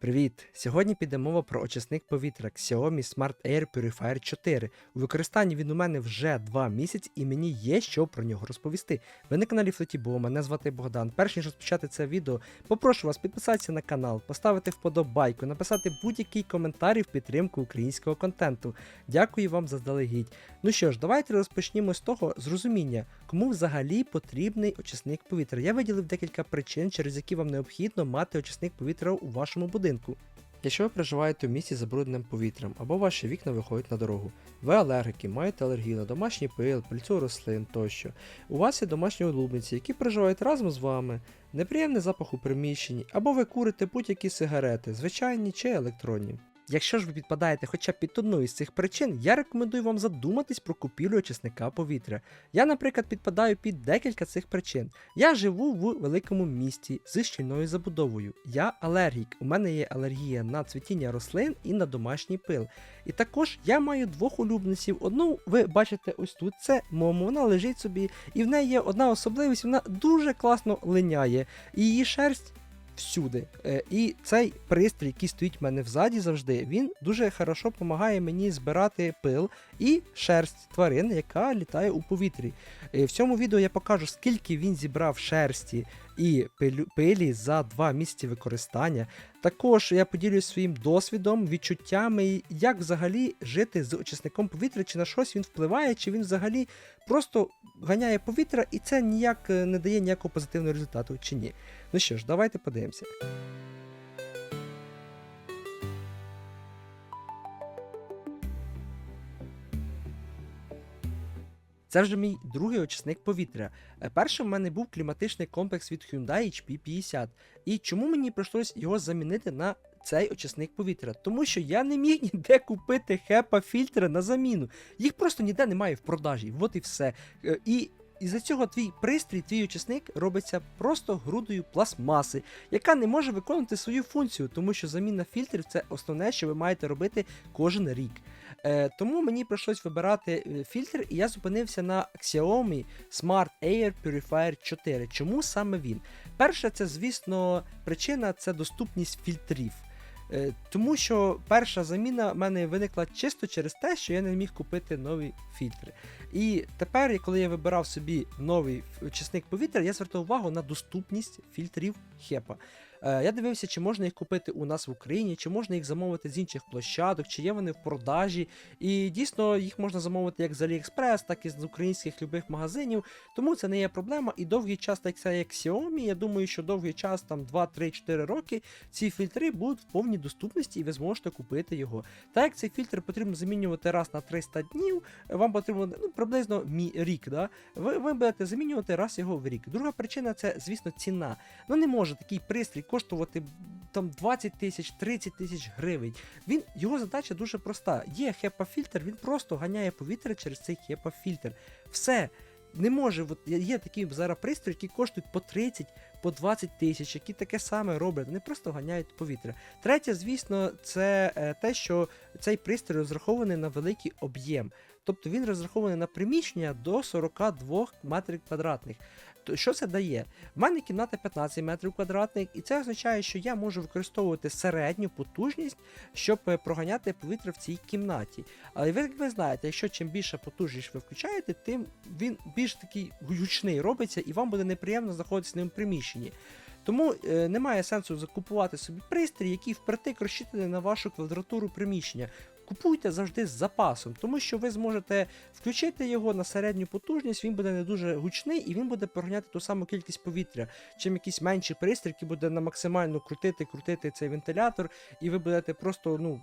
Привіт! Сьогодні піде мова про очисник повітря Xiaomi Smart Air Purifier 4. У використанні він у мене вже 2 місяці і мені є що про нього розповісти. Ви на каналі Флотібо, мене звати Богдан. Перш ніж розпочати це відео, попрошу вас підписатися на канал, поставити вподобайку, написати будь-який коментар в підтримку українського контенту. Дякую вам заздалегідь. Ну що ж, давайте розпочнімо з того зрозуміння, кому взагалі потрібний очисник повітря. Я виділив декілька причин, через які вам необхідно мати очисник повітря у вашому будинку. Якщо ви проживаєте в місті з забрудненим повітрям або ваші вікна виходять на дорогу, ви алергіки, маєте алергію на домашній пил, пильцю рослин тощо. У вас є домашні улюбленці, які проживають разом з вами, неприємний запах у приміщенні, або ви курите будь-які сигарети, звичайні чи електронні. Якщо ж ви підпадаєте хоча б під одну із цих причин, я рекомендую вам задуматись про купівлю очисника повітря. Я, наприклад, підпадаю під декілька цих причин. Я живу в великому місті з щільною забудовою. Я алергік. У мене є алергія на цвітіння рослин і на домашній пил. І також я маю двох улюбленців. Одну ви бачите ось тут. Це Момо, вона лежить собі, і в неї є одна особливість, вона дуже класно линяє. І її шерсть. Всюди. Е, і цей пристрій, який стоїть в мене взаді завжди, він дуже хорошо допомагає мені збирати пил і шерсть тварин, яка літає у повітрі. Е, в цьому відео я покажу, скільки він зібрав шерсті і пилі за два місяці використання. Також я поділюсь своїм досвідом, відчуттями, як взагалі жити з очисником повітря, чи на щось він впливає, чи він взагалі просто ганяє повітря, і це ніяк е, не дає ніякого позитивного результату, чи ні. Ну що ж, давайте подивимося. Це вже мій другий очисник повітря. Е, Першим в мене був кліматичний комплекс від Hyundai HP50. І чому мені прийшлось його замінити на цей очисник повітря? Тому що я не міг ніде купити хепа фільтри на заміну. Їх просто ніде немає в продажі. От і все. Е, Із-за цього твій пристрій, твій очисник робиться просто грудою пластмаси, яка не може виконувати свою функцію, тому що заміна фільтрів це основне, що ви маєте робити кожен рік. Е, тому мені прийшлось вибирати е, фільтр, і я зупинився на Xiaomi Smart Air Purifier 4. Чому саме він? Перше, це, звісно, причина це доступність фільтрів. Е, Тому що перша заміна в мене виникла чисто через те, що я не міг купити нові фільтри. І тепер, коли я вибирав собі новий очисник повітря, я звертав увагу на доступність фільтрів HEPA. Е, Я дивився, чи можна їх купити у нас в Україні, чи можна їх замовити з інших площадок, чи є вони в продажі. І дійсно їх можна замовити як з AliExpress, так і з українських любих магазинів. Тому це не є проблема. І довгий час, так це як Xiaomi, я думаю, що довгий час, там 2-3-4 роки, ці фільтри будуть в повній доступності і ви зможете купити його. Так як цей фільтр потрібно замінювати раз на 300 днів, вам потрібно ну, приблизно рік. Да? Ви, ви будете замінювати раз його в рік. Друга причина це, звісно, ціна. Ну не може такий пристрій коштувати там 20 тисяч, 30 тисяч гривень. Він, його задача дуже проста. Є HEPA-фільтр, він просто ганяє повітря через цей HEPA-фільтр. Все. Не може, от є- є такі зараз пристрої, які коштують по 30, по 20 тисяч, які таке саме роблять. Вони просто ганяють повітря. Третє, звісно, це е, те, що цей пристрій розрахований на великий об'єм. Тобто він розрахований на приміщення до 42 метрів квадратних. То що це дає? В мене кімната 15 метрів квадратних, і це означає, що я можу використовувати середню потужність, щоб е, проганяти повітря в цій кімнаті. Але ви, як ви знаєте, якщо чим більше потужність ви включаєте, тим він більш такий гучний робиться, і вам буде неприємно знаходитися в приміщенні. Тому е, немає сенсу закупувати собі пристрій, який впритик розчитаний на вашу квадратуру приміщення. Купуйте завжди з запасом, тому що ви зможете включити його на середню потужність, він буде не дуже гучний і він буде проганяти ту саму кількість повітря, чим якийсь менший пристрій, який буде на максимально крутити, крутити цей вентилятор, і ви будете просто ну.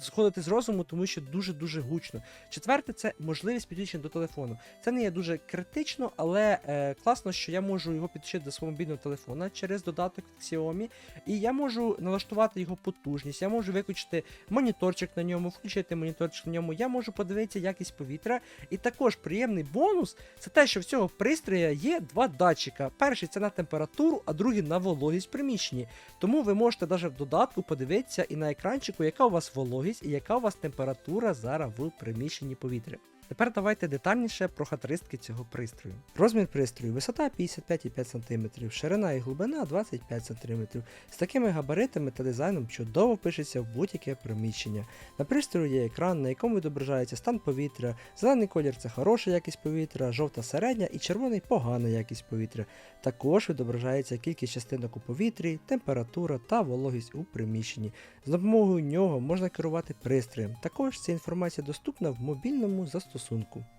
Сходити з розуму, тому що дуже-дуже гучно. Четверте, це можливість підключення до телефону. Це не є дуже критично, але е, класно, що я можу його підключити до свого мобільного телефона через додаток Xiaomi, і я можу налаштувати його потужність, я можу виключити моніторчик на ньому, включити моніторчик на ньому, я можу подивитися якість повітря. І також приємний бонус це те, що в цього пристрія є два датчика. Перший це на температуру, а другий на вологість приміщенні. Тому ви можете навіть в додатку подивитися і на екранчику, яка у вас вологість і яка у вас температура зараз в приміщенні повітря. Тепер давайте детальніше про характеристики цього пристрою. Розмір пристрою висота 55,5 см, ширина і глибина 25 см. З такими габаритами та дизайном чудово пишеться в будь-яке приміщення. На пристрою є екран, на якому відображається стан повітря, зелений колір це хороша якість повітря, жовта середня і червоний погана якість повітря. Також відображається кількість частинок у повітрі, температура та вологість у приміщенні. З допомогою нього можна керувати пристроєм. Також ця інформація доступна в мобільному застосунку.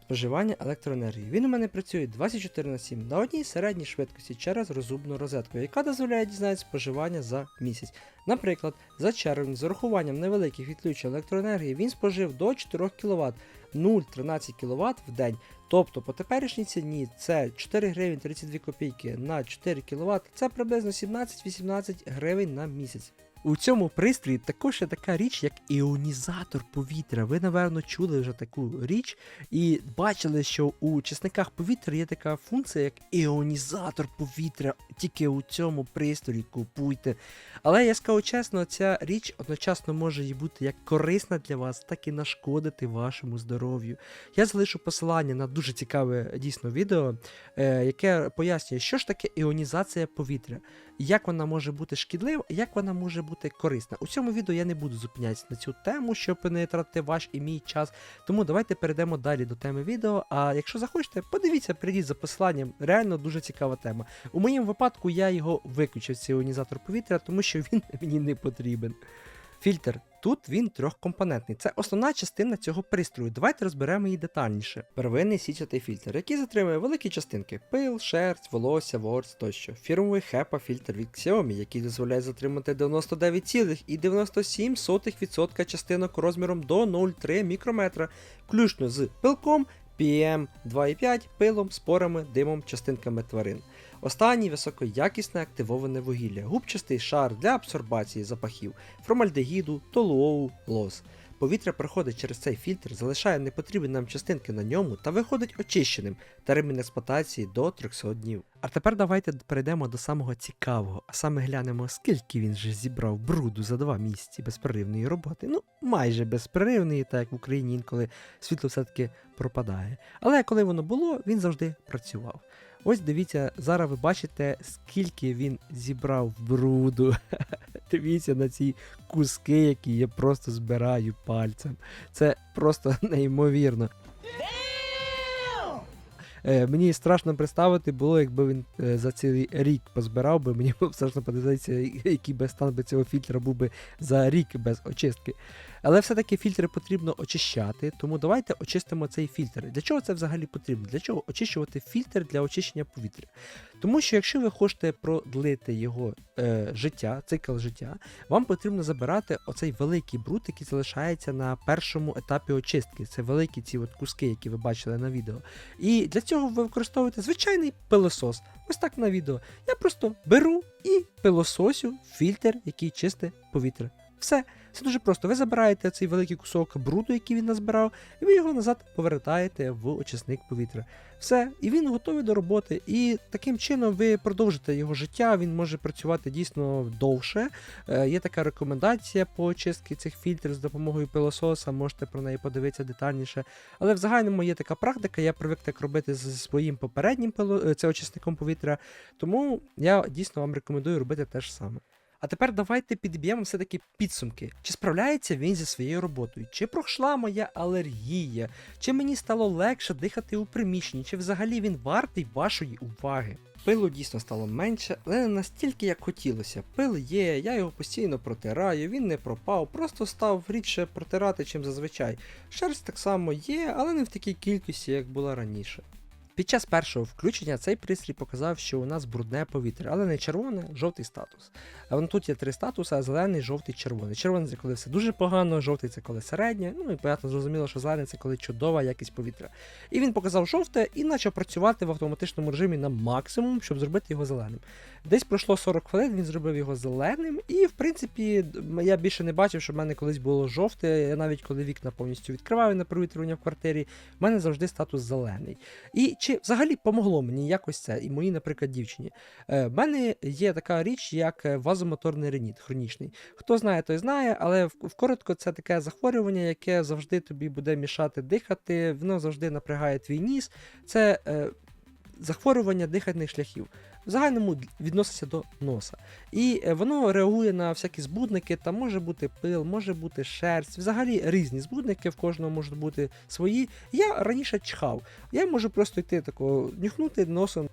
Споживання електроенергії. Він у мене працює 24 на 7 на одній середній швидкості через розумну розетку, яка дозволяє дізнатися споживання за місяць. Наприклад, за червень з урахуванням невеликих відключень електроенергії він спожив до 4 кВт 0,13 кВт в день. Тобто по теперішній ціні це 4 гривень 32 копійки на 4 кВт, це приблизно 17-18 гривень на місяць. У цьому пристрої також є така річ, як іонізатор повітря. Ви, напевно, чули вже таку річ і бачили, що у часниках повітря є така функція, як іонізатор повітря. Тільки у цьому пристрої купуйте. Але я скажу чесно, ця річ одночасно може бути як корисна для вас, так і нашкодити вашому здоров'ю. Я залишу посилання на дуже цікаве дійсно відео, е, яке пояснює, що ж таке іонізація повітря, як вона може бути шкідлива, як вона може бути корисна. У цьому відео я не буду зупинятися на цю тему, щоб не тратити ваш і мій час. Тому давайте перейдемо далі до теми відео. А якщо захочете, подивіться, прийдіть за посиланням. Реально дуже цікава тема. У моєму випадку я його виключив, цей іонізатор повітря, тому що він мені не потрібен. Фільтр. Тут він трьохкомпонентний. Це основна частина цього пристрою. Давайте розберемо її детальніше. Первинний січатий фільтр, який затримує великі частинки: пил, шерсть, волосся, ворс тощо. Фірмовий HEPA фільтр від Xiaomi, який дозволяє затримати 99,97% частинок розміром до 0,3 мікрометра, включно з пилком, PM 2,5, пилом, спорами, димом, частинками тварин. Останній високоякісне активоване вугілля, губчастий шар для абсорбації запахів, формальдегіду, толуоу, лоз. Повітря проходить через цей фільтр, залишає непотрібні нам частинки на ньому та виходить очищеним. Термін експлуатації до 300 днів. А тепер давайте перейдемо до самого цікавого, а саме глянемо, скільки він же зібрав бруду за два місяці безперервної роботи. Ну, майже безперервної, так як в Україні інколи світло все-таки пропадає. Але коли воно було, він завжди працював. Ось дивіться, зараз ви бачите, скільки він зібрав бруду. Дивіться на ці куски, які я просто збираю пальцем. Це просто неймовірно. Е, мені страшно представити було, якби він е, за цілий рік позбирав би. Мені страшно подивитися, який би стан би цього фільтра був би за рік без очистки. Але все-таки фільтри потрібно очищати, тому давайте очистимо цей фільтр. Для чого це взагалі потрібно? Для чого очищувати фільтр для очищення повітря? Тому що якщо ви хочете продлити його е, життя, цикл життя, вам потрібно забирати оцей великий бруд, який залишається на першому етапі очистки. Це великі ці от куски, які ви бачили на відео. І для цього ви використовуєте звичайний пилосос. Ось так на відео. Я просто беру і пилососю фільтр, який чисте повітря. Все. Це дуже просто. Ви забираєте цей великий кусок бруду, який він назбирав, і ви його назад повертаєте в очисник повітря. Все, і він готовий до роботи. І таким чином ви продовжите його життя, він може працювати дійсно довше. Е, є така рекомендація по очистці цих фільтрів з допомогою пилососа, можете про неї подивитися детальніше. Але в загальному є така практика, я привик так робити зі своїм попереднім пило... це очисником повітря. Тому я дійсно вам рекомендую робити те ж саме. А тепер давайте підб'ємо все-таки підсумки. Чи справляється він зі своєю роботою? Чи пройшла моя алергія? Чи мені стало легше дихати у приміщенні? Чи взагалі він вартий вашої уваги? Пилу дійсно стало менше, але не настільки, як хотілося. Пил є, я його постійно протираю, він не пропав, просто став рідше протирати, чим зазвичай. Шерсть так само є, але не в такій кількості, як була раніше. Під час першого включення цей пристрій показав, що у нас брудне повітря, але не червоне, жовтий статус. А вон тут є три статуси: зелений, жовтий, червоний. Червоний це коли все дуже погано, жовтий це коли середнє. Ну і понятно, зрозуміло, що зелений це коли чудова якість повітря. І він показав жовте і почав працювати в автоматичному режимі на максимум, щоб зробити його зеленим. Десь пройшло 40 хвилин, він зробив його зеленим, і в принципі я більше не бачив, що в мене колись було жовте. Я навіть коли вікна повністю відкриваю на провітрювання в квартирі, в мене завжди статус зелений. І чи взагалі помогло мені якось це, і моїй, наприклад, дівчині. Е, в мене є така річ, як е, вазомоторний реніт хронічний. Хто знає, той знає, але вкоротко це таке захворювання, яке завжди тобі буде мішати дихати, воно завжди напрягає твій ніс. Це е, захворювання дихальних шляхів. В загальному відноситься до носа. І е, воно реагує на всякі збудники, там може бути пил, може бути шерсть, взагалі різні збудники, в кожного можуть бути свої. Я раніше чхав. Я можу просто йти тако, нюхнути носом.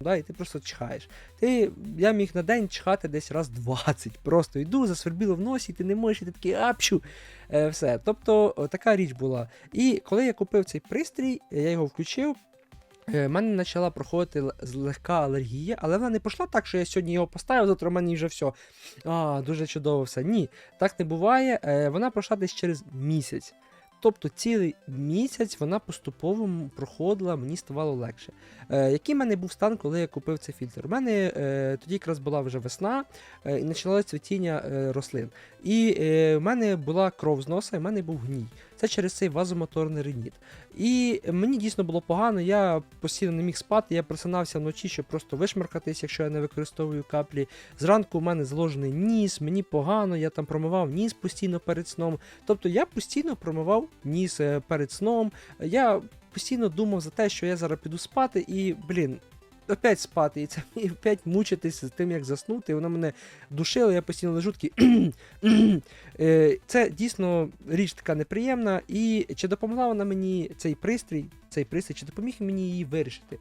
Да, і ти просто чхаєш. Ти, я міг на день чхати десь раз 20. Просто йду, засвербіло в носі, ти не можеш, і ти такий апчу. Е, все. Тобто така річ була. І коли я купив цей пристрій, я його включив. У мене почала проходити л- з- легка алергія, але вона не пішла так, що я сьогодні його поставив, завтра в мене вже все. А, дуже чудово все. Ні, так не буває. Е, Вона пройшла десь через місяць. Тобто цілий місяць вона поступово проходила, мені ставало легше. Е, який в мене був стан, коли я купив цей фільтр? У мене е, тоді якраз була вже весна е, і почалося цвітіння е, рослин. І е, в мене була кров з носа, і в мене був гній. Це через цей вазомоторний реніт. І мені дійсно було погано, я постійно не міг спати, я просинався вночі, щоб просто вишмаркатись, якщо я не використовую каплі. Зранку у мене заложений ніс, мені погано, я там промивав ніс постійно перед сном. Тобто я постійно промивав ніс е, перед сном. Я постійно думав за те, що я зараз піду спати, і, блін. Опять спати, і це і опять мучитися з тим, як заснути. І воно мене душило, я постійно лежу такий. Е, Це дійсно річ така неприємна. І чи допомогла вона мені цей пристрій, цей пристрій, чи допоміг мені її вирішити?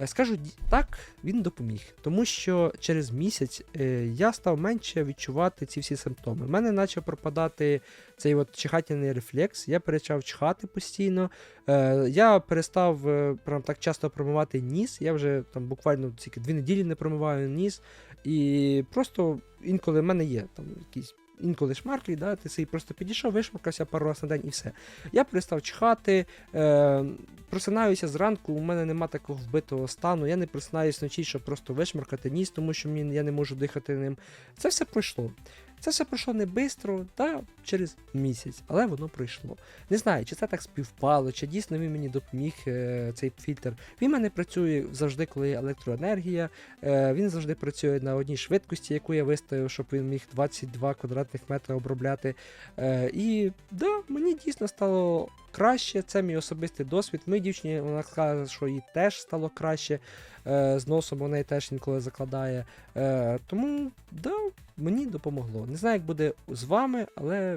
Е, Скажу так, він допоміг, тому що через місяць е, я став менше відчувати ці всі симптоми. У мене почав пропадати цей от чихательний рефлекс, я почав чхати постійно. Е, я перестав прям так часто промивати ніс. Я вже там буквально тільки дві неділі не промиваю ніс. І просто інколи в мене є там якісь. Інколи шмарклі, да, ти собі просто підійшов, вишмаркався пару разів на день і все. Я перестав чхати, е, просинаюся зранку, у мене нема такого вбитого стану, я не просинаюсь вночі, щоб просто вишмаркати ніс, тому що мені, я не можу дихати ним. Це все пройшло. Це все пройшло не швидко, та через місяць, але воно пройшло. Не знаю, чи це так співпало, чи дійсно він мені допоміг е, цей фільтр. Він мене працює завжди, коли є електроенергія. Е, він завжди працює на одній швидкості, яку я виставив, щоб він міг 22 квадратних метри обробляти. Е, і да, мені дійсно стало краще. Це мій особистий досвід. Моїй дівчині вона каже, що їй теж стало краще. Е, з носом вона її теж інколи закладає. Е, тому да, мені допомогло. Не знаю, як буде з вами, але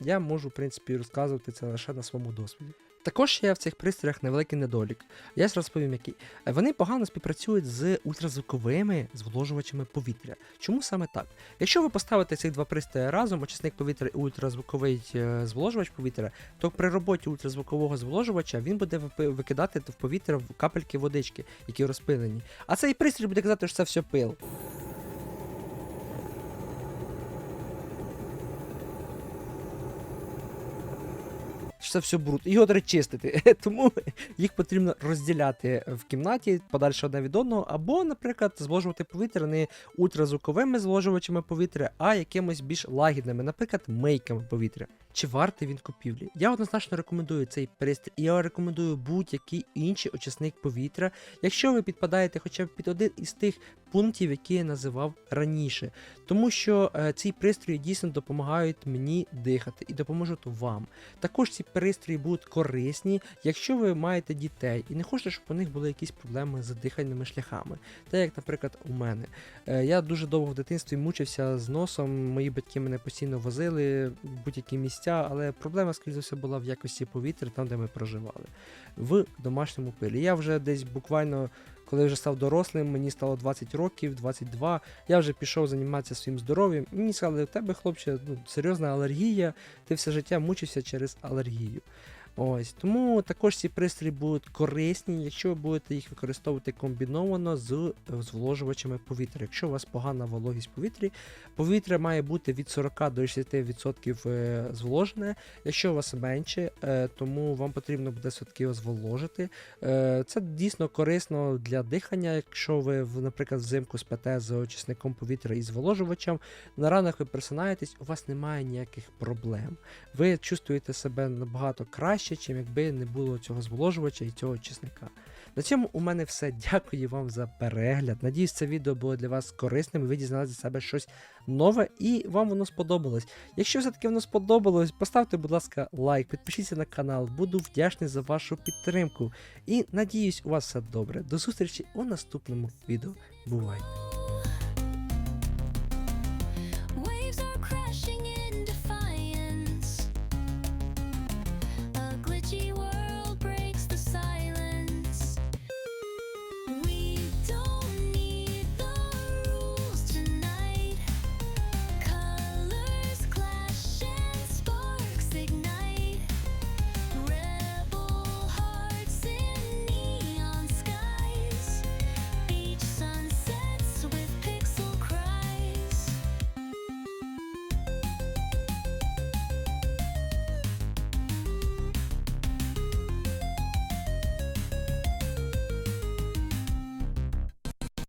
я можу, в принципі, розказувати це лише на своєму досвіді. Також є в цих пристроях невеликий недолік. Я розповім, який. Вони погано співпрацюють з ультразвуковими зволожувачами повітря. Чому саме так? Якщо ви поставите цих два пристрої разом, очисник повітря і ультразвуковий е, зволожувач повітря, то при роботі ультразвукового зволожувача він буде викидати в повітря капельки водички, які розпилені. А цей пристрій буде казати, що це все пил. Що це все бруд. Його треба чистити. Тому їх потрібно розділяти в кімнаті подальше одне від одного, або, наприклад, зволожувати повітря не ультразвуковими зволожувачами повітря, а якимось більш лагідними, наприклад, мейками повітря. Чи вартий він купівлі? Я однозначно рекомендую цей пристрій, і я рекомендую будь-який інший очисник повітря, якщо ви підпадаєте хоча б під один із тих пунктів, які я називав раніше. Тому що е, ці пристрої дійсно допомагають мені дихати і допоможуть вам. Також ці пристрої будуть корисні, якщо ви маєте дітей і не хочете, щоб у них були якісь проблеми з дихальними шляхами. Так як, наприклад, у мене. Е, Я дуже довго в дитинстві мучився з носом. Мої батьки мене постійно возили в будь-які місця, але проблема, скоріше за все, була в якості повітря, там, де ми проживали, в домашньому пилі. Я вже десь буквально. Коли вже став дорослим, мені стало 20 років, 22, я вже пішов займатися своїм здоров'ям. І мені сказали, у тебе, хлопче, ну, серйозна алергія, ти все життя мучився через алергію. Ось тому також ці пристрої будуть корисні, якщо ви будете їх використовувати комбіновано з е, зволожувачами повітря. Якщо у вас погана вологість повітря, повітря має бути від 40 до 60% е, зволожене. Якщо у вас менше, е, тому вам потрібно буде все-таки його зволожити. Це дійсно корисно для дихання, якщо ви, наприклад, взимку спите з очисником повітря і зволожувачем, на ранах ви просинаєтесь, у вас немає ніяких проблем. Ви чувствуєте себе набагато краще, краще, чим якби не було цього зволожувача і цього чесника. На цьому у мене все. Дякую вам за перегляд. Надіюсь, це відео було для вас корисним. Ви дізналися для себе щось нове і вам воно сподобалось. Якщо все-таки воно сподобалось, поставте, будь ласка, лайк, підпишіться на канал. Буду вдячний за вашу підтримку. І надіюсь, у вас все добре. До зустрічі у наступному відео. Бувайте!